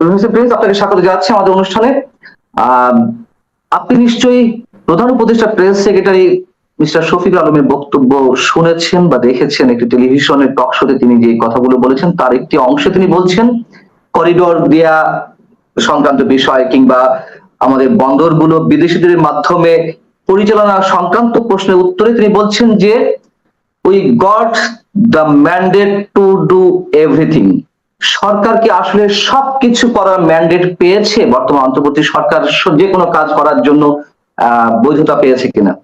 আপনাকে স্বাগত জানাচ্ছি আমাদের অনুষ্ঠানে। আপনি নিশ্চয়ই প্রধান উপদেষ্টা প্রেস সেক্রেটারি মিস্টার শফিক আলমের বক্তব্য শুনেছেন বা দেখেছেন একটি টেলিভিশনের টক শোতে তিনি যে কথাগুলো বলেছেন, তার একটি অংশে তিনি বলছেন, করিডোর দেয়া সংক্রান্ত বিষয় কিংবা আমাদের বন্দরগুলো বিদেশিদের মাধ্যমে পরিচালনা সংক্রান্ত প্রশ্নের উত্তরে তিনি বলছেন যে we got the mandate to do everything সরকার কি আসলে সবকিছু করার ম্যান্ডেট পেয়েছে? বর্তমান অন্তর্বর্তী সরকার স- যে কোনো কাজ করার জন্য বৈধতা পেয়েছে কিনা?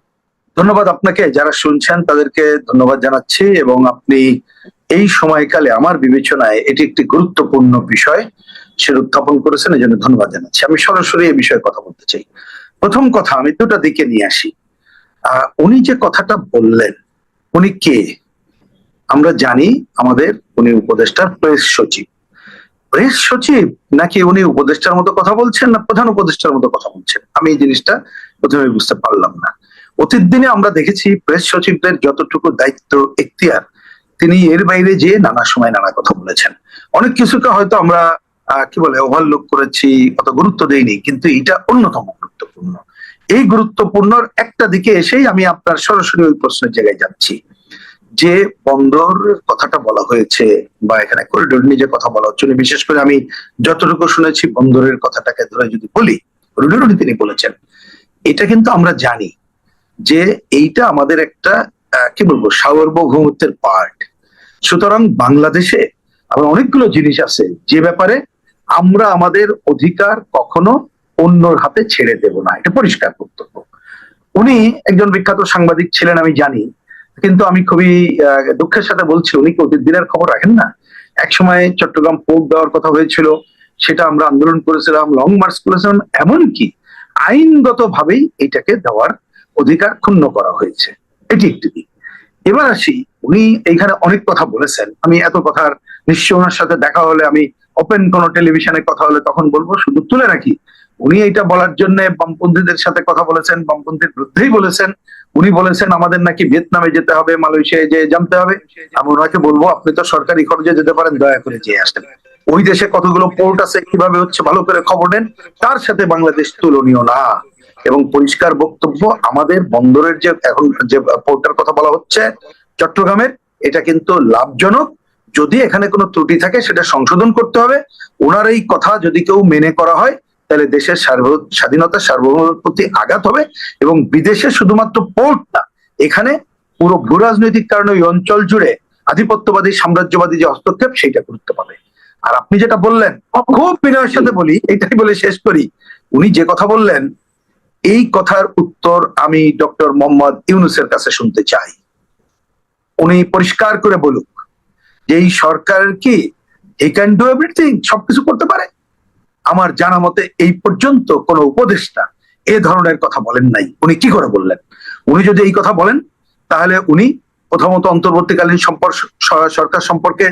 ধন্যবাদ আপনাকে। যারা শুনছেন তাদেরকে ধন্যবাদ জানাচ্ছি এবং আপনি এই সময়কালে আমার বিবেচনায় এটি একটি গুরুত্বপূর্ণ বিষয়। সেটা উত্থাপন করেছেন এই জন্য ধন্যবাদ জানাচ্ছি। আমি সরাসরি এই বিষয়ে কথা বলতে চাই। প্রথম কথা, আমি দুটা দিকে নিয়ে আসি। উনি যে কথাটা বললেন, উনি কে? আমরা জানি আমাদের উনি উপদেষ্টার প্রেস সচিব। প্রেস সচিব নাকি উনি উপদেষ্টার মতো কথা বলছেন না প্রধান উপদেষ্টার মতো কথা বলছেন? আমি এই জিনিসটা প্রথমে বুঝতে পারলাম না। অতীত দিনে আমরা দেখেছি প্রেস সচিবদের যতটুকু দায়িত্ব, এখতিয়ার, তিনি এর বাইরে যে নানা সময় নানা কথা বলেছেন। অনেক কিছুকে হয়তো আমরা কি বলে ওভারলুক করেছি, অত গুরুত্ব দেইনি, কিন্তু এটা অন্যতম গুরুত্বপূর্ণ। এই গুরুত্বপূর্ণর একটা দিকে এসেই আমি আপনার সরাসরি ওই প্রশ্নের জায়গায় যাচ্ছি। যে বন্দর কথাটা বলা হয়েছে বা এখানে করিডোর নিয়ে যে কথা বলা হচ্ছে বিশেষ করে আমি যতটুকু শুনেছি বন্দরের কথাটাকে ধরে যদি বলি করিডোর তিনি বলেছেন। এটা কিন্তু আমরা জানি যে এইটা আমাদের একটা কি বলব, সার্বভৌমত্বের পার্ট সুতরাং বাংলাদেশে আবার অনেকগুলো জিনিস আছে যে ব্যাপারে আমরা আমাদের অধিকার কখনো অন্যর হাতে ছেড়ে দেব না। এটা পরিষ্কার বক্তব্য উনি একজন বিখ্যাত সাংবাদিক ছিলেন, আমি জানি। কিন্তু আমি খুবই দুঃখের সাথে বলছি, উনি কি অতীত দিনের খবর রাখেন না? এক সময় চট্টগ্রাম পোর্ট দেওয়ার কথা হয়েছিল, সেটা আমরা আন্দোলন করেছিলাম, লং মার্চ করেছিলাম, এমনকি আইনগত ভাবেই এটাকে দেওয়ার অধিকার ক্ষুণ্ণ করা হয়েছে। এটি একটি দিক। এবার আসি, উনি এইখানে অনেক কথা বলেছেন। আমি এত কথার নিশ্চয় ওনার সাথে দেখা হলে, আমি ওপেন কোন টেলিভিশনে কথা হলে তখন বলব, শুধু তুলে রাখি, উনি এটা বলার জন্য বামপন্থীদের সাথে কথা বলেছেন, বামপন্থীর বিরুদ্ধেই বলেছেন উনি বলেছেন, আমাদের নাকি ভিয়েতনামে যেতে হবে, মালয়েশিয়ায় যে জানতে হবে। আমি ওনাকে বলব, আপনি তো সরকারি খরচে যেতে পারেন, দয়া করে যেয়ে আসেন ওই দেশে কতগুলো পোর্ট আছে, কীভাবে হচ্ছে, ভালো করে খবর নেন তার সাথে বাংলাদেশ তুলনীয় না। এবং পরিষ্কার বক্তব্য, আমাদের বন্দরের যে এখন যে পোর্টটার কথা বলা হচ্ছে, চট্টগ্রামের, এটা কিন্তু লাভজনক। যদি এখানে কোনো ত্রুটি থাকে, সেটা সংশোধন করতে হবে। ওনার এই কথা যদি কেউ মেনে করা হয় তাহলে দেশের সার্ব- স্বাধীনতা সার্বভৌমের প্রতি আঘাত হবে এবং বিদেশে শুধুমাত্র পোর্ট না এখানে পুরো ভূ রাজনৈতিক কারণে ওই অঞ্চল জুড়ে আধিপত্যবাদী, সাম্রাজ্যবাদী যে হস্তক্ষেপ, সেইটা গুরুত্ব পাবে। আর আপনি যেটা বললেন, খুব বিনয়ের সাথে বলি, এটাই বলে শেষ করি। উনি যে কথা বললেন, এই কথার উত্তর আমি ডক্টর মোহাম্মদ ইউনুসের কাছে শুনতে চাই। উনি পরিষ্কার করে বলুক যে এই সরকার কি ই ক্যান ডু এভরিথিং সবকিছু করতে পারে? আমার জানা মতে এই পর্যন্ত কোনো উপদেষ্টা এ ধরনের কথা বলেন নাই। উনি কি করে বললেন? উনি যদি এই কথা বলেন, তাহলে উনি প্রথমত অন্তর্বর্তীকালীন সম্পর্ক সরকার সম্পর্কে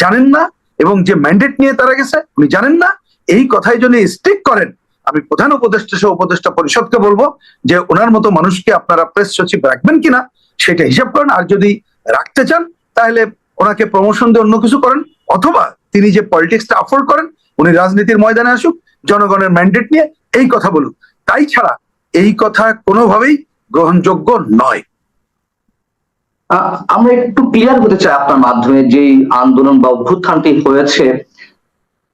জানেন না এবং যে ম্যান্ডেট নিয়ে তারা গেছে, উনি জানেন না। এই কথাই যদি স্টিক করেন, আমি প্রধান উপদেষ্টা সহ উপদেষ্টা পরিষদকে বলব যে ওনার মতো মানুষকে আপনারা প্রেস সচিব রাখবেন কিনা, সেটা হিসাব করেন। আর যদি রাখতে চান, তাহলে ওনাকে প্রমোশন দিয়ে অন্য কিছু করেন, অথবা তিনি যে পলিটিক্সটা অফোর্ড করেন উনি রাজনীতির ময়দানে আসুক, জনগণের ম্যান্ডেট নিয়ে এই কথা বলুক। তাই ছাড়া এই কথা কোনোভাবেই গ্রহণযোগ্য নয়। আমরা একটু ক্লিয়ার হতে চাই আপনার মাধ্যমে যে আন্দোলন বা অভ্যুত্থানটি হয়েছে,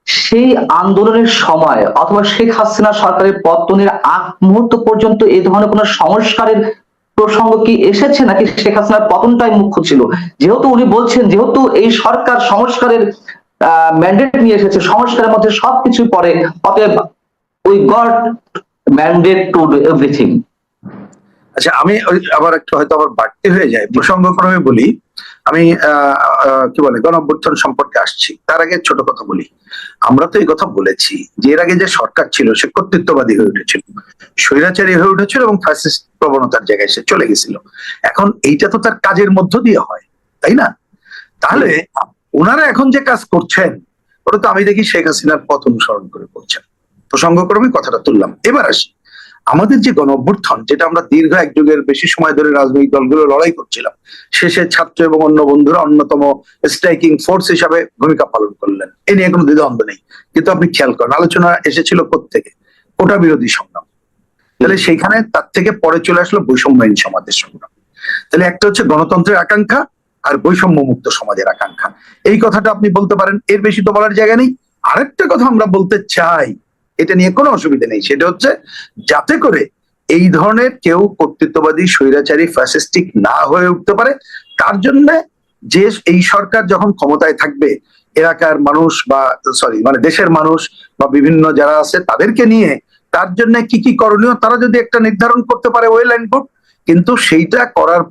সেই আন্দোলনের সময় অথবা শেখ হাসিনা সরকারের পতনের আগ মুহূর্ত পর্যন্ত এই ধরনের কোন সংস্কারের প্রসঙ্গ কি এসেছে নাকি শেখ হাসিনার পতনটাই মুখ্য ছিল? যেহেতু উনি বলছেন, যেহেতু এই সরকার সংস্কারের ম্যান্ডেট নিয়ে এসেছে, সংস্কারের মধ্যে সবকিছু পড়ে অতএব we got mandate to do everything আচ্ছা আমি আবার একটু হয়তো আবার বাড়তি হয়ে যায়। প্রসঙ্গক্রমে বলি, আমি কি বলে গণ অভ্যুত্থান সম্পর্কে আসছি। তার আগে ছোট কথা বলি। আমরা তো এই কথা বলেছি যে এর আগে যে সরকার ছিল, সে কর্তৃত্ববাদী হয়ে উঠেছিল। স্বৈরাচারী হয়ে উঠেছিল এবং ফ্যাসিস্ট প্রবণতার জায়গায় সে চলে গেছিল। এখন এইটা তো তার কাজের মধ্য দিয়ে হয়, তাই না? তাহলে ওনারা এখন যে কাজ করছেন, ওটা তো আমি দেখি শেখ হাসিনার পথ অনুসরণ করে করছেন। প্রসঙ্গক্রমে কথাটা তুললাম। এবার আসি। আমাদের যে গণ অভ্যুত্থান যেটা আমরা দীর্ঘ এক যুগের বেশি সময় ধরে রাজনৈতিক দলগুলো লড়াই করছিলাম, শেষে ছাত্র এবং অন্য বন্ধুরা অন্যতম স্ট্রাইকিং ফোর্স হিসাবে ভূমিকা পালন করলেন। এ নিয়ে কোনো দ্বিধাদ্বন্দ্ব নেই। কিন্তু আপনি খেয়াল করেন, আলোচনা এসেছিল থেকে কোটা বিরোধী সংগ্রাম। তাহলে সেইখানে তার থেকে পরে চলে আসলো বৈষম্যহীন সমাজের সংগ্রাম। তাহলে একটা হচ্ছে গণতন্ত্রের আকাঙ্ক্ষা আর বৈষম্য মুক্ত সমাজের আকাঙ্ক্ষা। এই কথাটা আপনি বলতে পারেন, এর বেশি তো বলার জায়গা নেই। আরেকটা কথা আমরা বলতে চাই, এটা নিয়ে কোনো অসুবিধা নেই, সেটা হচ্ছে যাতে করে এই ধরনের কেউ কর্তৃত্ববাদী, স্বৈরাচারী ফ্যাসিস্টিক না হয়ে উঠতে পারে, তার জন্য যে এই সরকার যখন ক্ষমতায় থাকবে, এলাকার মানুষ বা সরি মানে দেশের মানুষ বা বিভিন্ন যারা আছে, তাদেরকে নিয়ে তার জন্য কি কি করণীয়, তারা যদি একটা নির্ধারণ করতে পারে ওয়েল অ্যান্ড গুড কিন্তু সেইটা করার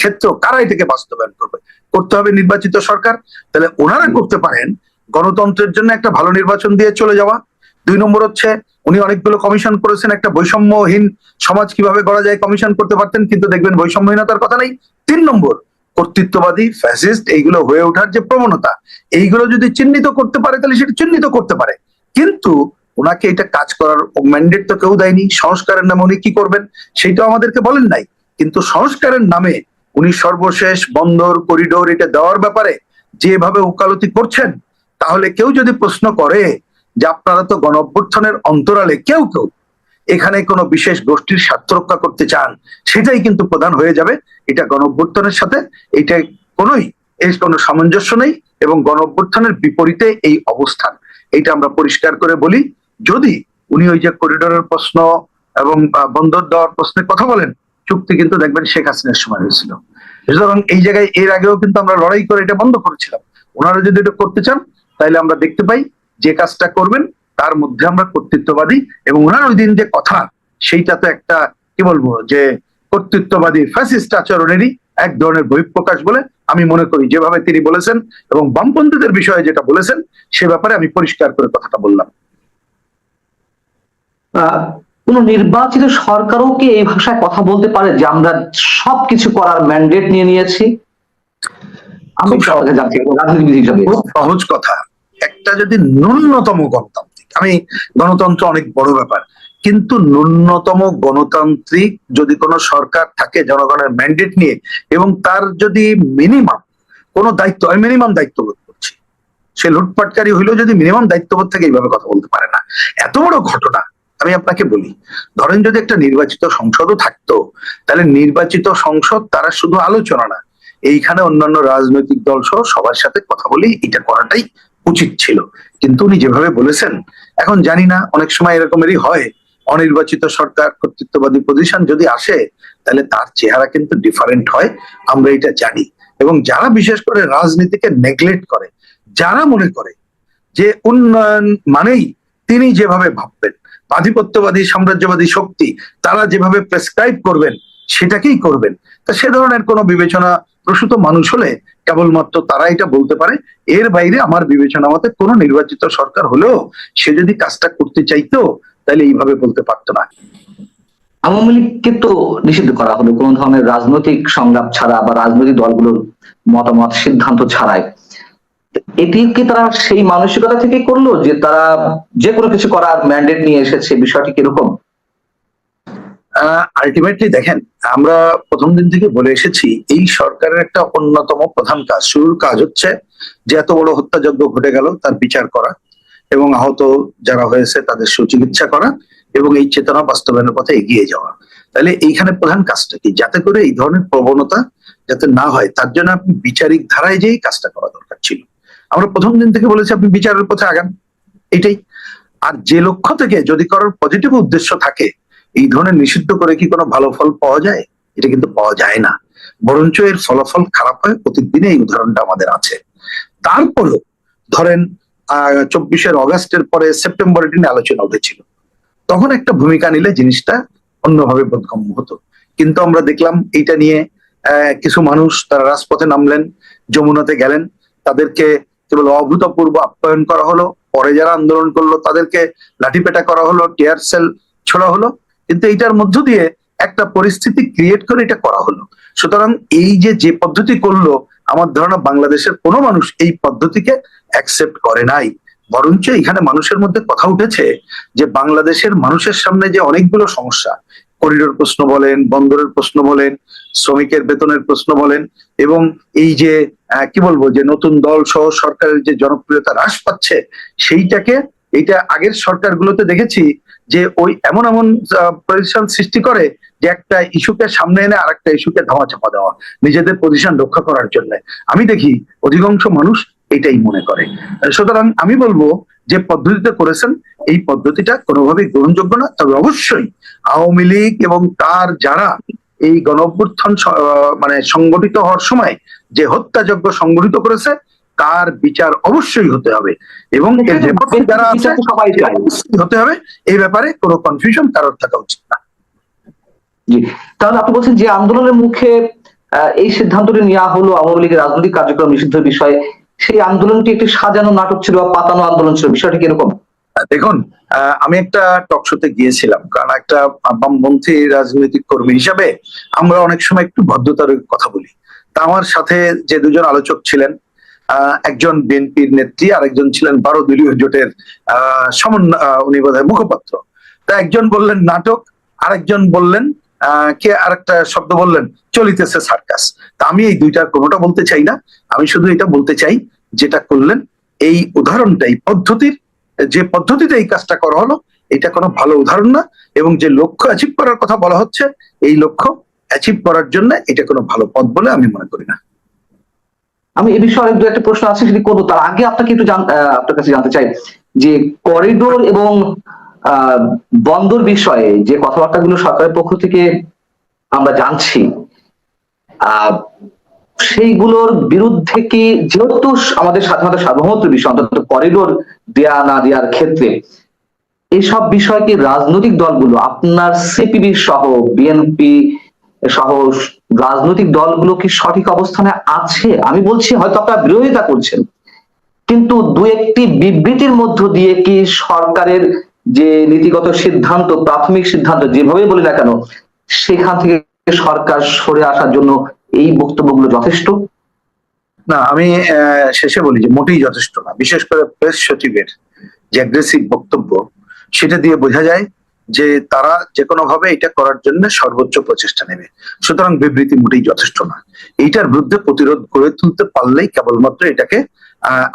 ক্ষেত্র কারা এটাকে বাস্তবায়ন করবে? করতে হবে নির্বাচিত সরকার। তাহলে ওনারা করতে পারেন, গণতন্ত্রের জন্য একটা ভালো নির্বাচন দিয়ে চলে যাওয়া। দুই নম্বর হচ্ছে, উনি অনেকগুলো কমিশন করেছেন, একটা বৈষম্যহীন সমাজ কীভাবে গড়া যায় কমিশন করতে পারতেন, কিন্তু দেখবেন বৈষম্যহীনতার কথা নেই। তিন নম্বর, কর্তৃত্ববাদী, ফ্যাসিস্ট, এইগুলো হয়ে ওঠার যে প্রবণতা, এইগুলো যদি চিহ্নিত করতে পারে, তাহলে সেটা চিহ্নিত করতে পারে। কিন্তু ওনাকে এটা কাজ করার ম্যান্ডেট তো কেউ দেয়নি। সংস্কারের নামে উনি কি করবেন সেটাও আমাদেরকে বলেন নাই। কিন্তু সংস্কারের নামে উনি সর্বশেষ বন্দর, করিডোর এটা দেওয়ার ব্যাপারে যেভাবে ওকালতি করছেন, তাহলে কেউ যদি প্রশ্ন করে যে আপনারা তো গণ অভ্যুত্থানের অন্তরালে কেউ কেউ এখানে কোনো বিশেষ গোষ্ঠীর স্বার্থ রক্ষা করতে চান, সেটাই কিন্তু প্রধান হয়ে যাবে। এটা গণ অভ্যুত্থানের সাথে এটা কোনোই, এর কোনো সামঞ্জস্য নেই এবং গণ অভ্যুত্থানের বিপরীতে এই অবস্থান। এটা আমরা পরিষ্কার করে বলি। যদি উনি ওই যে করিডোরের প্রশ্ন এবং বন্দর দেওয়ার প্রশ্নে কথা বলেন, চুক্তি কিন্তু দেখবেন শেখ হাসিনার সময় হয়েছিল। সুতরাং এই জায়গায় এর আগেও কিন্তু আমরা লড়াই করে এটা বন্ধ করেছিলাম। ওনারা যদি এটা করতে চান তাহলে আমরা দেখতে পাই যে কাজটা করবেন, তার মধ্যে আমরা কর্তৃত্ববাদী এবং ওনার ওই দিন যে কথা, সেইটা তো একটা, কি বলব, যে কর্তৃত্ববাদী ফ্যাসিস্ট আচরণেরই এক ধরনের বহিঃপ্রকাশ বলে আমি মনে করি। যেভাবে তিনি বলেছেন এবং বামপন্থীদের বিষয়ে যেটা বলেছেন, সে ব্যাপারে আমি পরিষ্কার করে কথাটা বললাম। কোন নির্বাচিত সরকারও কি এই ভাষায় কথা বলতে পারে যে আমরা সবকিছু করার ম্যান্ডেট নিয়ে নিয়েছি? আমি রাজনীতিবিদ হিসাবে। সহজ কথা। একটা যদি ন্যূনতম গণতান্ত্রিক আমি গণতন্ত্র অনেক বড় ব্যাপার কিন্তু ন্যূনতম গণতান্ত্রিক যদি কোনো সরকার থাকে জনগণের ম্যান্ডেট নিয়ে এবং তার যদি মিনিমাম কোনো দায়িত্ব আমি মিনিমাম দায়িত্ববোধ করছি। সে লুটপাটকারী হইলেও যদি মিনিমাম দায়িত্ববোধ থেকে এইভাবে কথা বলতে পারে না। এত বড় ঘটনা আমি আপনাকে বলি, ধরেন যদি একটা নির্বাচিত সংসদও থাকতো, তাহলে নির্বাচিত সংসদ তারা শুধু আলোচনা না, এইখানে অন্যান্য রাজনৈতিক দল সহ সবার সাথে কথা বলে এটা করাটাই উচিত ছিল। কিন্তু উনি যেভাবে বলেছেন, এখন জানি না, অনেক সময় এরকমেরই হয়, অনির্বাচিত সরকার, কর্তৃত্ববাদী পজিশন যদি আসে, তাহলে তার চেহারা কিন্তু ডিফারেন্ট হয়, আমরা এটা জানি। এবং যারা বিশেষ করে রাজনীতিকে নেগলেক্ট করে, যারা মনে করে যে উন্নয়ন মানেই তিনি যেভাবে ভাববেন আধিপত্যবাদী, সাম্রাজ্যবাদী শক্তি, তারা যেভাবে প্রেসক্রাইব করবেন, সেটাকেই করবেন। তা সে ধরনের কোনো বিবেচনা প্রসূত মানুষ হলে কেবলমাত্র তারা এটা বলতে পারে। এর বাইরে আমার বিবেচনা মতে কোন নির্বাচিত সরকার হলেও সে যদি কাজটা করতে চাইতো, তাহলে এইভাবে বলতে পারতো না। আওয়ামী লীগকে তো নিষিদ্ধ করা হলো, কোন ধরনের রাজনৈতিক সংলাপ ছাড়া বা রাজনৈতিক দলগুলোর মতামত, সিদ্ধান্ত ছাড়াই। এটি কি তারা সেই মানসিকতা থেকে করল যে তারা যে কোনো কিছু করার ম্যান্ডেট নিয়ে এসেছে? বিষয়টি কীরকম? আলটিমেটলি দেখেন, আমরা প্রথম দিন থেকে বলে এসেছি, এই সরকারের একটা অন্যতম প্রধান কাজ। শুরুর কাজ হচ্ছে যে এত বড় হত্যাযজ্ঞ ঘটে গেল তার বিচার করা এবং আহত যারা হয়েছে তাদের সুচিকিৎসা করা এবং এই চেতনা বাস্তবায়নের পথে এগিয়ে যাওয়া। তাহলে এইখানে প্রধান কাজটা কি? যাতে করে এই ধরনের প্রবণতা যাতে না হয়, তার জন্য আপনি বিচারিক ধারায় যেই কাজটা করা দরকার ছিল। আমরা প্রথম দিন থেকে বলেছি, আপনি বিচারের পথে আগান। এটাই। আর যে লক্ষ্য থেকে যদি কারোর পজিটিভ উদ্দেশ্য থাকে, এই ধরনের নিষিদ্ধ করে কি কোনো ভালো ফল পাওয়া যায়? এটা কিন্তু পাওয়া যায় না। বরঞ্চ এর ফলাফল খারাপ হয় প্রতিদিনে এই উদাহরণটা আমাদের আছে। তারপরেও ধরেন চব্বিশের অগাস্টের পরে সেপ্টেম্বরের দিনে আলোচনা উঠেছিল। তখন একটা ভূমিকা নিলে জিনিসটা অন্যভাবে বোধগম্য হতো। কিন্তু আমরা দেখলাম, এইটা নিয়ে কিছু মানুষ তারা রাজপথে নামলেন, যমুনাতে গেলেন। তাদেরকে কেবল অভূতপূর্ব আপ্যায়ন করা হলো, পরে যারা আন্দোলন করল তাদেরকে লাঠিপেটা করা হলো, টিয়ার সেল ছোড়া হলো। কিন্তু এইটার মধ্য দিয়ে একটা পরিস্থিতি ক্রিয়েট করে এটা করা হলো। সুতরাং এই যে যে পদ্ধতি করল, আমার ধারণা বাংলাদেশের কোনো মানুষ এই পদ্ধতিকে অ্যাকসেপ্ট করে নাই। বরঞ্চ এখানে মানুষের মধ্যে কথা উঠেছে যে, বাংলাদেশের মানুষের সামনে যে অনেকগুলো সমস্যা, করিডোর প্রশ্ন বলেন, বন্দরের প্রশ্ন বলেন, শ্রমিকের বেতনের প্রশ্ন বলেন, এবং এই যে কি বলব, যে নতুন দল সহ সরকারের যে জনপ্রিয়তা হ্রাস পাচ্ছে, সেইটাকে, এইটা আগের সরকারগুলোতে দেখেছি যে ওই এমন এমন পজিশন সৃষ্টি করে যে একটা ইস্যুকে সামনে এনে আরেকটা ইস্যুকে ধামাচাপা দেওয়া, নিজেদের পজিশন রক্ষা করার জন্য। আমি দেখি অধিকাংশ মানুষ এটাই মনে করে। সুতরাং আমি বলব যে পদ্ধতিতে করেছেন, এই পদ্ধতিটা কোনোভাবেই গ্রহণযোগ্য না, তবে অবশ্যই আওয়ামী লীগ এবং তার যারা এই গণ অভ্যুত্থান মানে সংগঠিত হওয়ার সময় যে হত্যাযজ্ঞ সংগঠিত করেছে তার বিচার অবশ্যই হতে হবে। এবং এর নেপথ্যে যারা আছে সবাই হতে হবে। এই ব্যাপারে কোনো কনফিউশন কারোর থাকা উচিত না। জি। তাহলে আপনি বলছেন যে আন্দোলনের মুখে আহ, এই সিদ্ধান্তটি নেওয়া হলো আওয়ামী লীগের রাজনৈতিক কার্যক্রম নিষিদ্ধ বিষয়ে। সেই আন্দোলনটি একটি সাজানো নাটক ছিল বা পাতানো আন্দোলন ছিল। বিষয়টি কীরকম দেখুন আমি একটা টক শোতে গিয়েছিলাম, কারণ একটা বামপন্থী রাজনৈতিক কর্মী হিসাবে আমরা অনেক সময় একটু ভদ্রতার কথা বলি। তা আমার সাথে যে দুজন আলোচক ছিলেন একজন বিএনপির নেত্রী, আরেকজন ছিলেন বারো দলীয় জোটের সমন্বয় উনি বোধহয় মুখপাত্র। তা একজন বললেন নাটক, আরেকজন বললেন কে আরেকটা শব্দ বললেন, চলিতেছে সার্কাস তা আমি এই দুইটার কোনোটা বলতে চাই না, আমি শুধু এটা বলতে চাই, যেটা করলেন এই উদাহরণটাই, পদ্ধতির যে পদ্ধতিতে এই কাজটা করা হলো, এটা কোনো ভালো উদাহরণ না। এবং যে লক্ষ্য অ্যাচিভ করার কথা বলা হচ্ছে, এই লক্ষ্য অ্যাচিভ করার জন্য এটা কোনো ভালো পথ বলে আমি মনে করি না। আমি এ বিষয়ে দু একটা প্রশ্ন আছে, সেটি করব। তার আগে আপনাকে একটু আপনার কাছে জানতে চাই যে করিডোর এবং বন্দর বিষয়ে যে কথাবার্তাগুলো সরকারের পক্ষ থেকে আমরা জানছি সেইগুলোর বিরুদ্ধে কি যেহেতু আমাদের স্বাধীনতা সার্বভৌমত্ব বিষয় অন্তত করিডোর দেয়া না দেওয়ার ক্ষেত্রে এইসব বিষয় কি রাজনৈতিক দলগুলো, আপনার সিপিবি সহ বিএনপি সহ রাজনৈতিক দলগুলো কি সঠিক অবস্থানে আছে? আমি বলছি হয়তো আপনারা বিরোধিতা করছেন, কিন্তু দু একটি বিবৃতির মধ্য দিয়ে কি সরকারের যে নীতিগত সিদ্ধান্ত, প্রাথমিক সিদ্ধান্ত যেভাবে বলি না কেন, সেখান থেকে সরকার সরে আসার জন্য এই বক্তব্যগুলো যথেষ্ট? না, আমি শেষে বলি যে মোটেই যথেষ্ট না। বিশেষ করে প্রেস সচিবের যে অ্যাগ্রেসিভ বক্তব্য, সেটা দিয়ে বোঝা যায় যে তারা যে কোনো ভাবে এটা করার জন্য সর্বোচ্চ প্রচেষ্টা নেবে। সুতরাং বিবৃতি মোটেই যথেষ্ট না। এইটার বিরুদ্ধে প্রতিরোধ গড়ে তুলতে পারলেই কেবলমাত্র এটাকে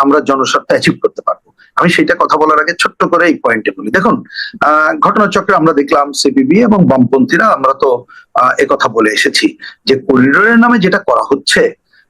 আমরা জনস্বার্থে অ্যাচিভ করতে পারব। আমি সেটা কথা বলার আগে ছোট্ট করে এই পয়েন্টে বলি। দেখুন আহ, ঘটনাচক্রে আমরা দেখলাম সিপিবি এবং বামপন্থীরা আমরা তো আহ, কথা বলে এসেছি যে করিডোরের নামে যেটা করা হচ্ছে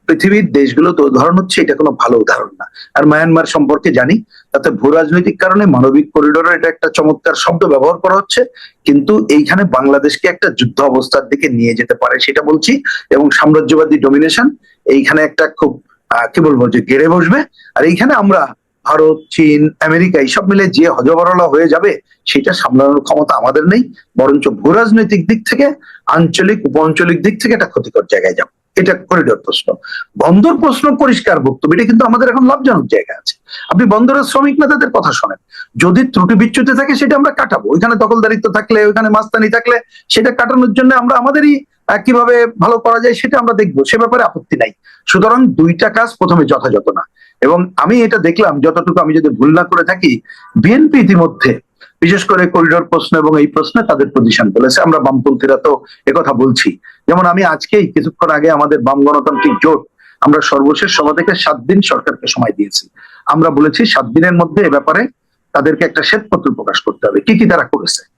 পৃথিবীর দেশগুলো তো উদাহরণ হচ্ছে এটা কোনো ভালো উদাহরণ না। আর মায়ানমার সম্পর্কে জানি তাতে ভূ রাজনৈতিক কারণে মানবিক করিডোরের এটা একটা চমৎকার শব্দ ব্যবহার করা হচ্ছে কিন্তু এইখানে বাংলাদেশকে একটা যুদ্ধ অবস্থার দিকে নিয়ে যেতে পারে সেটা বলছি এবং সাম্রাজ্যবাদী ডমিনেশন এইখানে একটা খুব কি বলব যে গেড়ে বসবে? আর এইখানে আমরা ভারত, চীন, আমেরিকা এইসব মিলে যে হজবরলা হয়ে যাবে, সেটা সামলানোর ক্ষমতা আমাদের নেই। বরঞ্চ ভূ রাজনৈতিক দিক থেকে, আঞ্চলিক উপ আঞ্চলিক দিক থেকে একটা ক্ষতিকর জায়গায় যাবে। এটা করিডোর প্রশ্ন। বন্দর প্রশ্ন পরিষ্কার বক্তব্য, এটা কিন্তু আমাদের এখন লাভজনক জায়গা আছে। আপনি বন্দরের শ্রমিক নেতাদের কথা শোনেন। যদি ত্রুটি বিচ্যুতি থাকে, সেটা আমরা কাটাবো। ওইখানে দখলদারিত্ব থাকলে, ওইখানে মাস্তানি থাকলে, সেটা কাটানোর জন্য আমরা আমাদেরই কীভাবে ভালো করা যায় সেটা আমরা দেখব, সে ব্যাপারে আপত্তি নাই। সুতরাং দুইটা কাজ প্রথমে যথাযথ না। এবং আমি এটা দেখলাম, যতটুকু আমি যদি ভুল না করে থাকি, বিএনপি ইতিমধ্যে, বিশেষ করে করিডোর প্রশ্ন এবং এই প্রশ্নে তাদের পজিশন বলেছে। আমরা বামপন্থীরা তো একথা বলছি। যেমন আমি আজকেই, কিছুক্ষণ আগে আমাদের বাম গণতান্ত্রিক জোট, আমরা সর্বশেষ সভা থেকে সাত দিন সরকারকে সময় দিয়েছি। আমরা বলেছি সাত দিনের মধ্যে এ ব্যাপারে তাদেরকে একটা শ্বেতপত্র প্রকাশ করতে হবে। কি কি তারা করেছে?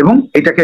এবং এটাকে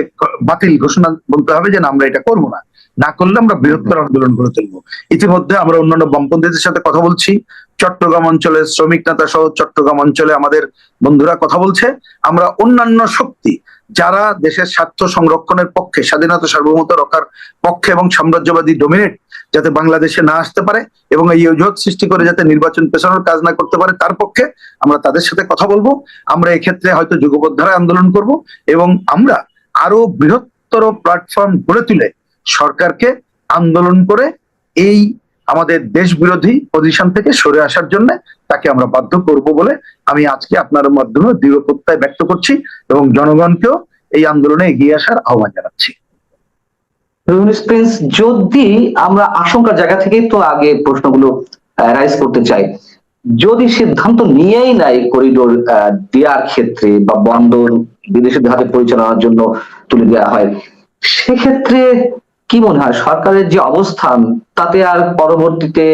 বাতিল ঘোষণা বলতে হবে যে না, আমরা এটা করব না। না করলে আমরা বৃহত্তর আন্দোলন গড়ে তুলবো। ইতিমধ্যে আমরা অন্যান্য বামপন্থীদের সাথে কথা বলছি। চট্টগ্রাম অঞ্চলের শ্রমিক নেতা সহ চট্টগ্রাম অঞ্চলে আমাদের বন্ধুরা কথা বলছে। আমরা অন্যান্য শক্তি যারা দেশের স্বার্থ সংরক্ষণের পক্ষে, স্বাধীনতা সার্বভৌমত্ব রক্ষার পক্ষে এবং সাম্রাজ্যবাদী ডোমিনেট যাতে বাংলাদেশে না আসতে পারে এবং এই অজুহাত সৃষ্টি করে যাতে নির্বাচন পেছানোর কাজ না করতে পারে, তার পক্ষে আমরা তাদের সাথে কথা বলব। আমরা এক্ষেত্রে হয়তো যুগবদ্ধারায় আন্দোলন করব এবং আমরা আরও বৃহত্তর প্ল্যাটফর্ম গড়ে তুলে সরকারকে আন্দোলন করে এই আমাদের দেশ বিরোধী পজিশন থেকে সরে আসার জন্য তাকে আমরা বাধ্য করব বলে আমি আজকে আপনার মাধ্যমে দৃঢ় প্রত্যয় ব্যক্ত করছি এবং জনগণকেও এই আন্দোলনে এগিয়ে আসার আহ্বান জানাচ্ছি। যদি আমরা আশঙ্কার জায়গা থেকেই তো আগে প্রশ্নগুলো রাইজ করতে চাই, যদি সিদ্ধান্ত নিয়েই নাই করিডোর দেওয়ার ক্ষেত্রে বা বন্দর বিদেশের হাতে পরিচালনার জন্য তুলে দেওয়া হয়, সেক্ষেত্রে কি মনে হয়? সরকারের যে অবস্থান তাতে আর পরবর্তীতে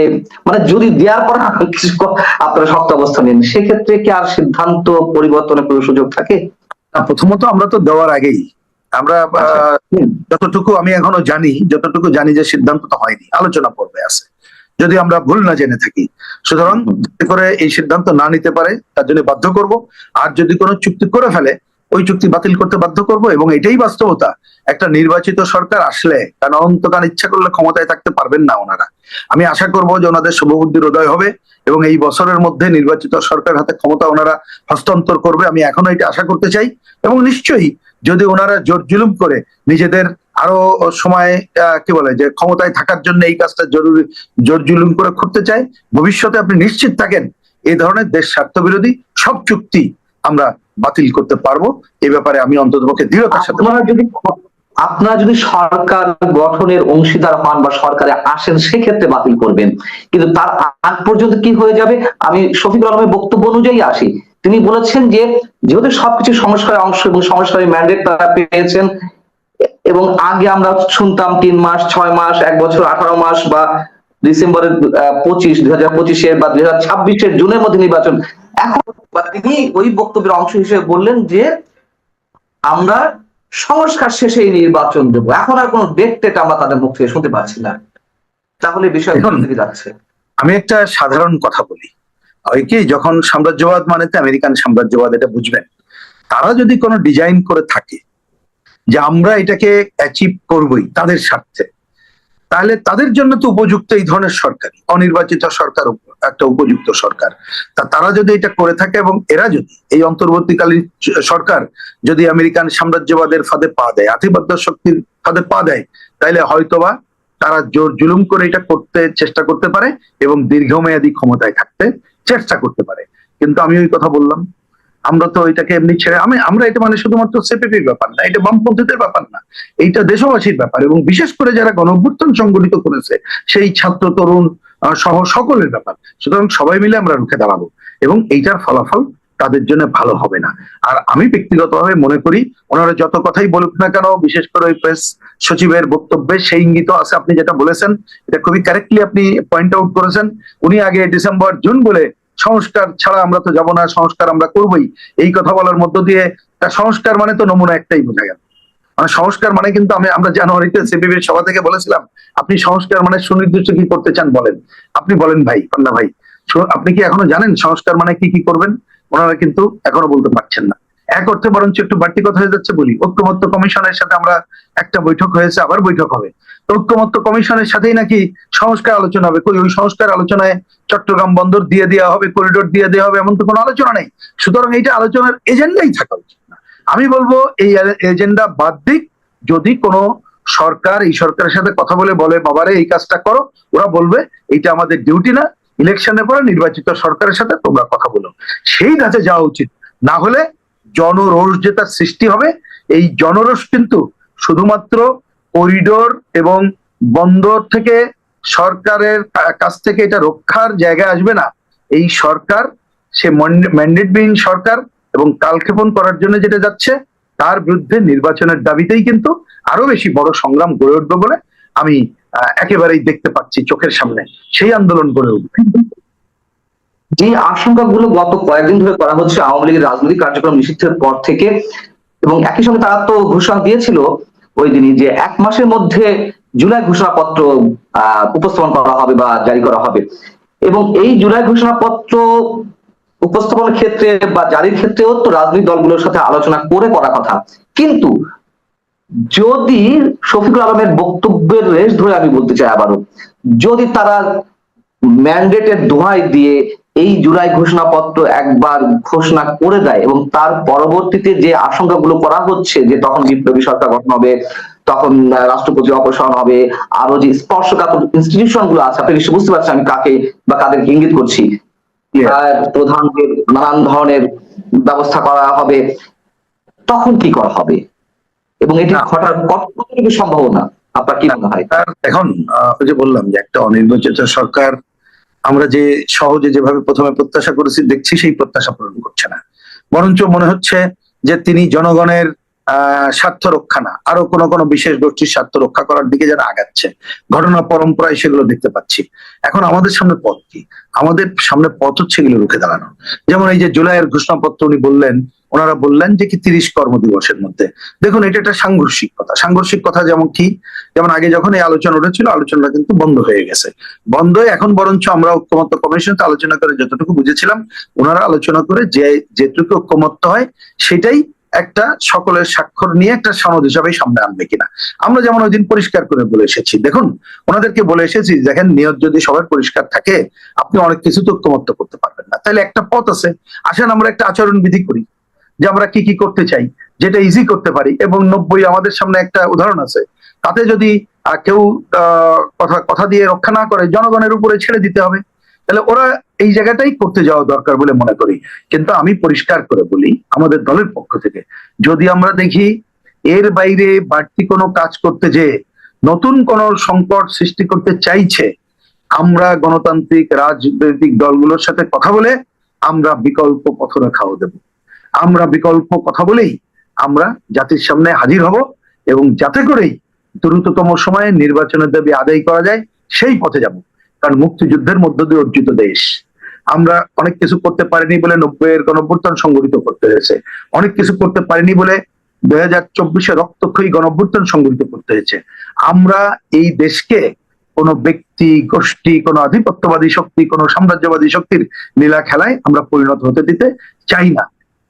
মানে যদি দেওয়ার পর কিছু আপনারা শক্ত অবস্থান নেন সেক্ষেত্রে কি আর সিদ্ধান্ত পরিবর্তনের কোনো সুযোগ থাকে? প্রথমত আমরা তো দেওয়ার আগেই আমরা আহ, যতটুকু আমি এখনও জানি যতটুকু জানি যে সিদ্ধান্ত তো হয়নি আলোচনা পর্বে আছে। যদি আমরা ভুল না জেনে থাকি সুতরাং করে এই সিদ্ধান্ত না নিতে পারে তার জন্য বাধ্য করব। আর যদি কোনো চুক্তি করে ফেলে ওই চুক্তি বাতিল করতে বাধ্য করব এবং এটাই বাস্তবতা। একটা নির্বাচিত সরকার আসলে কারণ অনন্তকাল ইচ্ছা করলে ক্ষমতায় থাকতে পারবেন না ওনারা? আমি আশা করব যে ওনাদের শুভবুদ্ধির উদয় হবে এবং এই বছরের মধ্যে নির্বাচিত সরকার হাতে ক্ষমতা ওনারা হস্তান্তর করবে। আমি এখনও এটা আশা করতে চাই এবং নিশ্চয়ই যদি ওনারা জোর জুলুম করে নিজেদের আরও সময় কি বলে যে ক্ষমতায় থাকার জন্য এই কাজটা জরুরি, জোর জুলুম করে করতে চায়, ভবিষ্যতে আপনি নিশ্চিত থাকেন এই ধরনের দেশ স্বার্থ বিরোধী সব চুক্তি আমরা বাতিল করতে পারব, এই ব্যাপারে আমি অন্ততপক্ষে দৃঢ়তার সাথে যদি আপনারা যদি সরকার গঠনের অংশীদার হন বা সরকারে আসেন, সেক্ষেত্রে বাতিল করবেন। কিন্তু তার আগ পর্যন্ত কি হয়ে যাবে, আমি শফিকুল আলমের বক্তব্য অনুযায়ী আসি। তিনি বলেছেন যে, যেহেতু সবকিছু সংস্কারের অংশ এবং সংস্কারের ম্যান্ডেট তারা পেয়েছেন, এবং আগে আমরা শুনতাম তিন মাস, ছয় মাস, এক বছর, আঠারো মাস বা ডিসেম্বরের পঁচিশ, দুই হাজার পঁচিশের বা দুই হাজার ছাব্বিশের জুনের মধ্যে নির্বাচন এখন তিনি ওই বক্তব্যের অংশ হিসেবে বললেন যে আমরা সংস্কার শেষে এই নির্বাচন দেবো। এখন আর কোনো ডেট টেট আমরা তাদের মুখ থেকে শুনতে পাচ্ছি না। তাহলে বিষয় যাচ্ছে? আমি একটা সাধারণ কথা বলি। ওই কি যখন সাম্রাজ্যবাদ মানে তো আমেরিকান সাম্রাজ্যবাদ এটা বুঝবেন। তারা যদি কোনো ডিজাইন করে থাকে যে আমরা এটাকে অ্যাচিভ করবই তাদের স্বার্থে তাহলে তাদের জন্য তো উপযুক্ত এই ধরনের সরকারি অনির্বাচিত সরকার একটা উপযুক্ত সরকার। তা তারা যদি এটা করে থাকে এবং এরা যদি এই অন্তর্বর্তীকালীন সরকার যদি আমেরিকান সাম্রাজ্যবাদের ফাঁদে পা দেয়, আধিপত্য শক্তির ফাঁদে পা দেয় তাহলে হয়তোবা তারা জোর জুলুম করে এটা করতে চেষ্টা করতে পারে এবং দীর্ঘমেয়াদী ক্ষমতায় থাকতে চেষ্টা করতে পারে। কিন্তু আমি ওই কথা বললাম, আমরা তো এটাকে এমনি ছেড়ে, আমি, আমরা এটা মানে শুধুমাত্র সিপিপির ব্যাপার না, এটা বামপন্থীদের ব্যাপার না, এইটা দেশবাসীর ব্যাপার এবং বিশেষ করে যারা গণঅভ্যুত্থান সংগঠিত করেছে, সেই ছাত্র, তরুণ সহ সকলের ব্যাপার। সুতরাং সবাই মিলে আমরা রুখে দাঁড়াবো এবং এইটার ফলাফল তাদের জন্য ভালো হবে না। আর আমি ব্যক্তিগতভাবে মনে করি, ওনারা যত কথাই বলুক না কেন, বিশেষ করে ওই প্রেস সচিবের বক্তব্যে সেই ইঙ্গিত আছে। আপনি যেটা বলেছেন, এটা খুবই কারেক্টলি আপনি পয়েন্ট আউট করেছেন। উনি আগে ডিসেম্বর, জুন বলে সংস্কার ছাড়া আমরা তো যাব না, সংস্কার আমরা করবই। এই কথা বলার মধ্য দিয়ে তা সংস্কার মানে তো নমুনা একটাই বোঝা গেল। মানে সংস্কার মানে কিন্তু আমি, আমরা জানুয়ারিতে সিপিবির সভা থেকে বলেছিলাম, আপনি সংস্কার মানে সুনির্দিষ্ট কি করতে চান বলেন। আপনি বলেন ভাই পান্না ভাই। আপনি কি এখনও জানেন সংস্কার মানে কি কি করবেন? ওনারা কিন্তু এখনও বলতে পারছেন না। এক অর্থে বরঞ্চ একটু বাড়তি কথা হয়ে যাচ্ছে বলি। ঐক্যমত্য কমিশনের সাথে আমরা একটা বৈঠক হয়েছে, আবার বৈঠক হবে। তো ঐক্যমত্য কমিশনের সাথেই নাকি সংস্কার আলোচনা হবে? ওই সংস্কার আলোচনায় চট্টগ্রাম বন্দর দিয়ে দেওয়া হবে, করিডোর দিয়ে দেওয়া হবে, এমন তো কোনো আলোচনা নেই। সুতরাং এইটা আলোচনার এজেন্ডাই থাকা উচিত। আমি বলব এই এজেন্ডা বাদ দিক। যদি কোনো সরকার, এই সরকারের সাথে কথা বলে বলে, বাবারে, এই কাজটা করো। ওরা বলবে, এইটা আমাদের ডিউটি না। ইলেকশনের পরে নির্বাচিত সরকারের সাথে তোমরা কথা বলো। সেই ধাঁচে যাওয়া উচিত। না হলে জনরোষ যে তার সৃষ্টি হবে, এই জনরোষ কিন্তু শুধুমাত্র করিডোর এবং বন্দর থেকে সরকারের কাছ থেকে এটা রক্ষার জায়গায় আসবে না। এই সরকার, সে ম্যান্ডেটবিহীন সরকার এবং কালক্ষেপণ করার জন্য যেটা যাচ্ছে, তার বিরুদ্ধে নির্বাচনের দাবিতেই কিন্তু আরও বেশি বড় সংগ্রাম গড়ে উঠবে বলে আমি একেবারেই দেখতে পাচ্ছি চোখের সামনে। সেই আন্দোলন গড়ে উঠবে। যে আশঙ্কাগুলো গত কয়েকদিন ধরে করা হচ্ছে আওয়ামী লীগের রাজনৈতিক কার্যক্রম নিষিদ্ধের পর থেকে, এবং একই সঙ্গে তারা তো ঘোষণা দিয়েছিল ওই দিনই যে এক মাসের মধ্যে জুলাই ঘোষণাপত্র উপস্থাপন করা হবে বা জারি করা হবে। এবং এই জুলাই ঘোষণাপত্র উপস্থাপনের ক্ষেত্রে বা জারির ক্ষেত্রেও তো রাজনৈতিক দলগুলোর সাথে আলোচনা করে করার কথা। কিন্তু যদি শফিকুল আলমের বক্তব্যের রেশ ধরে আমি বলতে চাই আবারও, যদি তারা ম্যান্ডেটের দোহাই দিয়ে এই জুলাই ঘোষণাপত্র একবার ঘোষণা করে দেয় এবং তার পরবর্তীতে যে আশঙ্কাগুলো করা হচ্ছে যে তখন বিপ্লবী সরকার গঠন হবে, তখন রাষ্ট্রপতি অপসারণ হবে আরও যে স্পর্শকাতর ইনস্টিটিউশনগুলো আছে, আপনি বুঝতে পারছেন আমি কাকে বা কাদেরকে ইঙ্গিত করছি। প্রধানদের নানান ধরনের ব্যবস্থা করা হবে। তখন কি করা হবে? এবং এটি। ঘটার কতটুকু সম্ভাবনা আপনার কি মনে হয়? এখন যে বললাম যে একটা অনির্বাচিত সরকার আমরা যে সহজে যেভাবে প্রথমে প্রত্যাশা করেছি দেখছি সেই প্রত্যাশা পূরণ করছে না। বরঞ্চ মনে হচ্ছে যে তিনি জনগণের স্বার্থ রক্ষা না। আরও কোনো কোন বিশেষ গোষ্ঠীর স্বার্থ রক্ষা করার দিকে যেন আগাচ্ছে। ঘটনা পরম্পরায় সেগুলো দেখতে পাচ্ছি। এখন আমাদের সামনে পথ কি? আমাদের সামনে পথ হচ্ছে এগুলো রুখে দাঁড়ানো। যেমন এই যে জুলাইয়ের ঘোষণাপত্র উনি বললেন, ওনারা বললেন যে কি তিরিশ কর্মদিবসের মধ্যে। দেখুন, এটা একটা সাংঘর্ষিক কথা। সাংঘর্ষিক কথা যেমন কি? যেমন আগে যখন এই আলোচনা উঠেছিল, আলোচনাটা কিন্তু বন্ধ হয়ে গেছে। বন্ধ এখন বরঞ্চ আমরা ঐক্যমত্য কমিশনতে আলোচনা করে যতটুকু বুঝেছিলাম, ওনারা আলোচনা করে যে যেটুকু ঐক্যমত্য হয়, সেটাই একটা সকলের স্বাক্ষর নিয়ে একটা সনদ হিসাবে সামনে আনবে কিনা। আমরা যেমন ওই দিন পরিষ্কার করে বলে এসেছি। দেখুন, ওনাদেরকে বলে এসেছি, দেখেন, নিয়ত যদি সবার পরিষ্কার থাকে, আপনি অনেক কিছু তো ঐক্যমত্য করতে পারবেন না। তাহলে একটা পথ আছে। আসেন, আমরা একটা আচরণ বিধি করি যে আমরা কি কি করতে চাই, যেটা ইজি করতে পারি। এবং নব্বই আমাদের সামনে একটা উদাহরণ আছে। তাতে যদি কেউ কথা কথা দিয়ে রক্ষা না করে, জনগণের উপরে ছেড়ে দিতে হবে। তাহলে ওরা এই জায়গাটাই করতে যাওয়া দরকার বলে মনে করি। কিন্তু আমি পরিষ্কার করে বলি, আমাদের দলের পক্ষ থেকে, যদি আমরা দেখি এর বাইরে বাড়তি কোনো কাজ করতে যে নতুন কোন সংকট সৃষ্টি করতে চাইছে, আমরা গণতান্ত্রিক, রাজনৈতিক দলগুলোর সাথে কথা বলে আমরা বিকল্প পথরেখাও দেব। আমরা বিকল্প কথা বলেই আমরা জাতির সামনে হাজির হব এবং যাতে করেই দ্রুততম সময়ে নির্বাচনের দাবি আদায় করা যায়, সেই পথে যাব। কারণ মুক্তিযুদ্ধের মধ্য দিয়ে অর্জিত দেশ। আমরা অনেক কিছু করতে পারিনি বলে নব্বই এর গণঅভ্যুত্থান সংগঠিত করতে হয়েছে। অনেক কিছু করতে পারিনি বলে দুই হাজার চব্বিশে রক্তক্ষয়ী গণঅভ্যুত্থান সংগঠিত করতে হয়েছে। আমরা এই দেশকে কোনো ব্যক্তি, গোষ্ঠী, কোনো আধিপত্যবাদী শক্তি, কোনো সাম্রাজ্যবাদী শক্তির লীলা খেলায় আমরা পরিণত হতে দিতে চাই না।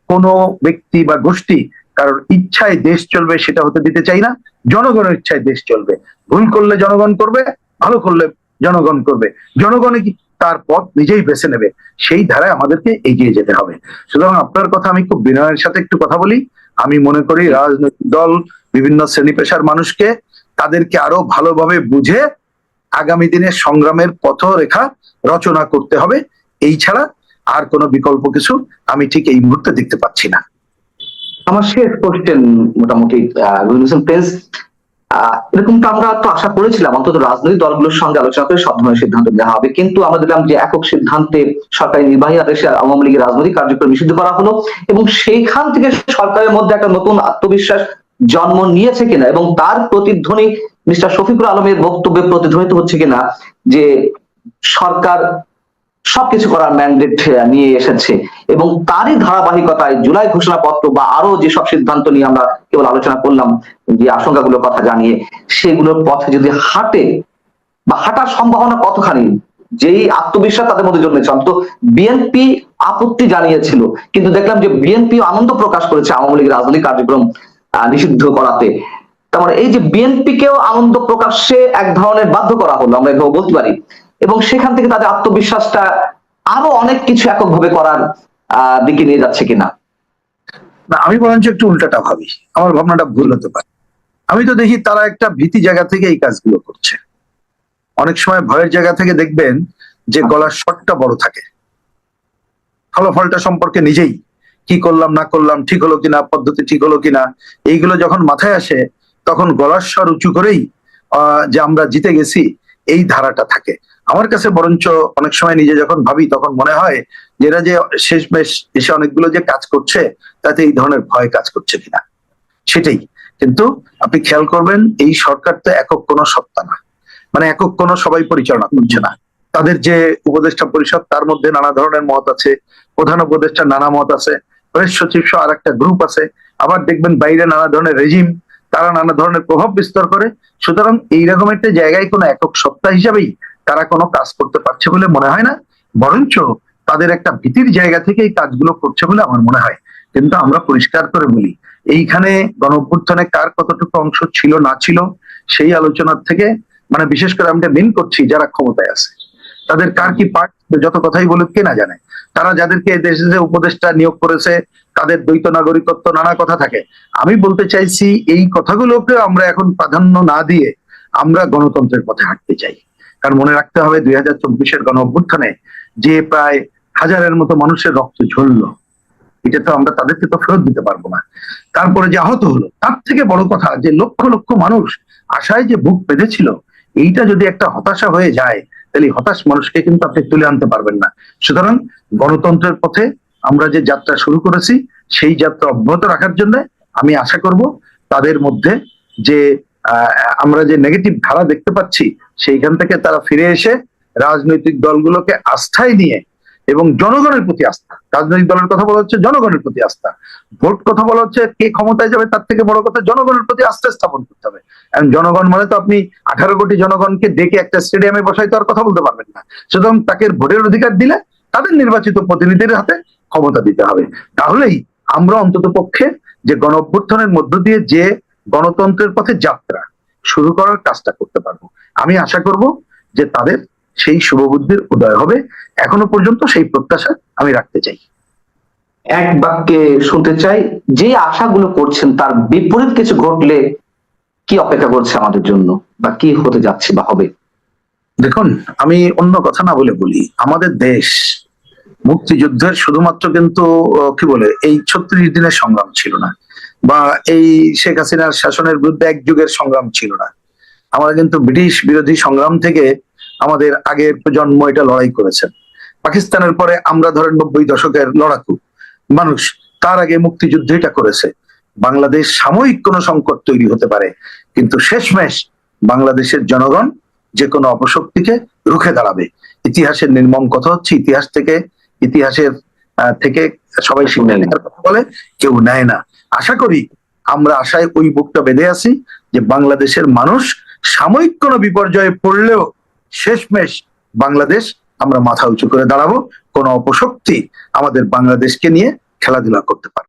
কোনো ব্যক্তি বা গোষ্ঠী কারোর ইচ্ছায় দেশ চলবে সেটা হতে দিতে চাই না। জনগণের ইচ্ছায় দেশ চলবে। ভুল করলে জনগণ করবে, ভালো করলে জনগণ করবে। জনগণে কি তার পথ নিজেই বেছে নেবে? সেই ধারায় আমাদেরকে এগিয়ে যেতে হবে। সুতরাং আপনার কথা আমি খুব বিনয়ের সাথে একটু কথা বলি। আমি মনে করি রাজনৈতিক দল, বিভিন্ন শ্রেণি পেশার মানুষকে তাদেরকে আরও ভালোভাবে বুঝে আগামী দিনে সংগ্রামের পথরেখা রচনা করতে হবে। এই ছাড়া আর কোনো বিকল্প কিছু আমি ঠিক এই মুহূর্তে দেখতে পাচ্ছি না। আমার শেষ কোশ্চেন মোটামুটি এরকমটা আমরা তো আশা করেছিলাম, অন্তত রাজনৈতিক দলগুলোর সঙ্গে আলোচনা করে সব ধরনের সিদ্ধান্ত নেওয়া হবে। কিন্তু আমরা দেখলাম যে একক সিদ্ধান্তে সরকারি নির্বাহী আদেশে আওয়ামী লীগের রাজনৈতিক কার্যক্রম নিষিদ্ধ করা হলো এবং সেইখান থেকে সরকারের মধ্যে একটা নতুন আত্মবিশ্বাস জন্ম নিয়েছে কিনা এবং তার প্রতিধ্বনি মিস্টার শফিকুর আলমের বক্তব্যে প্রতিধ্বনিত হচ্ছে কিনা, যে সরকার সবকিছু করার ম্যান্ডেট নিয়ে এসেছে এবং তারই ধারাবাহিকতায় জুলাই ঘোষণাপত্র বা আরও যেসব সিদ্ধান্ত নিয়ে আমরা কেবল আলোচনা করলাম যে আশঙ্কাগুলোর কথা জানিয়ে, সেগুলোর পথে যদি হাঁটে বা হাঁটার সম্ভাবনা কতখানি, যেই আত্মবিশ্বাস তাদের মধ্যে জন্মেছে, অন্তত বিএনপি আপত্তি জানিয়েছিল। কিন্তু দেখলাম যে বিএনপি আনন্দ প্রকাশ করেছে আওয়ামী লীগের রাজনৈতিক কার্যক্রম নিষিদ্ধ করাতে। তার মানে এই যে বিএনপি কেও আনন্দ প্রকাশ্যে এক ধরনের বাধ্য করা হলো, আমরা এভাবে বলতে পারি। এবং সেখান থেকে তাদের আত্মবিশ্বাসটা আরও অনেক কিছু এককভাবে করার দিকে নিয়ে যাচ্ছে কিনা। না, আমি বরঞ্চ একটু উল্টাটা ভাবি। আমার ভাবনাটা ভুল হতে পারে। আমি তো দেখি তারা একটা ভীতি জায়গা থেকে এই কাজগুলো করছে। অনেক সময় ভয়ের জায়গা থেকে দেখবেন যে গলার শটটা বড় থাকে। ফলাফলটা সম্পর্কে নিজেই কি করলাম, না করলাম, ঠিক হলো কিনা, পদ্ধতি ঠিক হলো কিনা, এইগুলো যখন মাথায় আসে, তখন গলার স্বর উঁচু করেই যে আমরা জিতে গেছি, এই ধারাটা থাকে। আমার কাছে বরঞ্চ অনেক সময় নিজে যখন ভাবি, তখন মনে হয় যে এরা যে শেষ বেশ এসে অনেকগুলো যে কাজ করছে, তাতে এই ধরনের ভয় কাজ করছে কিনা? সেটাই। কিন্তু আপনি খেয়াল করবেন, এই সরকার তো একক কোনো সত্তা না। মানে একক কোনো সবাই পরিচালনা করছে না। তাদের যে উপদেষ্টা পরিষদ, তার মধ্যে নানা ধরনের মত আছে। প্রধান উপদেষ্টা নানা মত আছে। প্রেস সচিব সহ আর একটা গ্রুপ আছে। আবার দেখবেন বাইরে নানা ধরনের রেজিম তারা নানা ধরনের প্রভাব বিস্তার করে। সুতরাং এইরকম একটা জায়গায় কোনো একক সত্তা হিসাবেই তারা কোনো কাজ করতে পারছে বলে মনে হয় না। বরঞ্চ তাদের একটা ভীতির জায়গা থেকে এই কাজগুলো করছে বলে আমার মনে হয়। কিন্তু আমরা পরিষ্কার করে বলি, এইখানে গণ অভ্যুত্থানে কার কতটুকু অংশ ছিল, না ছিল, সেই আলোচনার থেকে মানে বিশেষ করে আমি মিন করছি, যারা ক্ষমতায় আছে, তাদের কার কি পার্ট যত কথাই বলুক, কে না জানে। তারা যাদেরকে দেশে যে উপদেষ্টা নিয়োগ করেছে, তাদের দ্বৈত নাগরিকত্ব, নানা কথা থাকে। আমি বলতে চাইছি, এই কথাগুলোকে আমরা এখন প্রাধান্য না দিয়ে আমরা গণতন্ত্রের পথে হাঁটতে চাই। কারণ মনে রাখতে হবে, দুই হাজার চব্বিশের গণ অভ্যুত্থানে যে প্রায় হাজারের মতো মানুষের রক্ত ঝরলো। এটা তো আমরা তাদেরকে তো ফেরত দিতে পারব না। তারপরে যে আহত হলো, তার থেকে বড় কথা যে লক্ষ লক্ষ মানুষ আশায় যে বুক বেঁধেছিল, এইটা যদি একটা হতাশা হয়ে যায়, তাহলে হতাশ মানুষকে কিন্তু আপনি তুলে আনতে পারবেন না। সুতরাং গণতন্ত্রের পথে আমরা যে যাত্রা শুরু করেছি, সেই যাত্রা অব্যাহত রাখার জন্য আমি আশা করব তাদের মধ্যে যে আমরা যে নেগেটিভ ধারা দেখতে পাচ্ছি, সেইখান থেকে তারা ফিরে এসে রাজনৈতিক দলগুলোকে আস্থায় নিয়ে এবং জনগণের প্রতি আস্থা। রাজনৈতিক দলের কথা বলা হচ্ছে জনগণের প্রতি আস্থা। ভোট কথা বলা হচ্ছে কে ক্ষমতায় যাবে তার থেকে বড় কথা জনগণের প্রতি আস্থা স্থাপন করতে হবে। এখন জনগণ মানে তো আপনি আঠারো কোটি জনগণকে ডেকে একটা স্টেডিয়ামে বসাই তো আর কথা বলতে পারবেন না। সুতরাং তাকে ভোটের অধিকার দিলে তাদের নির্বাচিত প্রতিনিধির হাতে ক্ষমতা দিতে হবে। তাহলেই আমরা অন্তত পক্ষে যে গণ অভ্যুত্থানের মধ্য দিয়ে যে গণতন্ত্রের পথে যাত্রা শুরু করার কাজটা করতে পারব। আমি আশা করব যে তাদের সেই শুভবুদ্ধির উদয় হবে। এখনও পর্যন্ত সেই প্রত্যাশা আমি রাখতে চাই। এক বাক্যে শুনতে চাই যে আশাগুলো করছেন তার বিপরীত কিছু ঘটলে কি অপেক্ষা করছে আমাদের জন্য? বা কি হতে যাচ্ছে বা হবে? দেখুন আমি অন্য কথা না বলে বলি আমাদের দেশ মুক্তিযুদ্ধের শুধুমাত্র কিন্তু কি বলে এই ছত্রিশ দিনের সংগ্রাম ছিল না। বা এই শেখ হাসিনার শাসনের বিরুদ্ধে এক যুগের সংগ্রাম ছিল না। আমরা কিন্তু ব্রিটিশ বিরোধী সংগ্রাম থেকে আমাদের আগের প্রজন্ম এটা লড়াই করেছেন পাকিস্তানের পরে আমরা ধরেন নব্বই দশকের লড়াকু মানুষ তার আগে মুক্তিযুদ্ধ এটা করেছে। বাংলাদেশ সাময়িক কোনো সংকট তৈরি হতে পারে কিন্তু শেষমেশ বাংলাদেশের জনগণ যে কোনো অপশক্তিকে রুখে দাঁড়াবে। ইতিহাসের নির্মম কথা হচ্ছে ইতিহাস থেকে ইতিহাসের থেকে সবাই শিক্ষা নেওয়ার কথা বলে কেউ নেয় না। আশা করি আমরা আশায় ওই বুকটা বেঁধে আছি যে বাংলাদেশের মানুষ সাময়িক কোনো বিপর্যয়ে পড়লেও শেষমেশ বাংলাদেশ আমরা মাথা উঁচু করে দাঁড়াবো। কোনো অপশক্তি আমাদের বাংলাদেশকে নিয়ে খেলাধুলা করতে পারে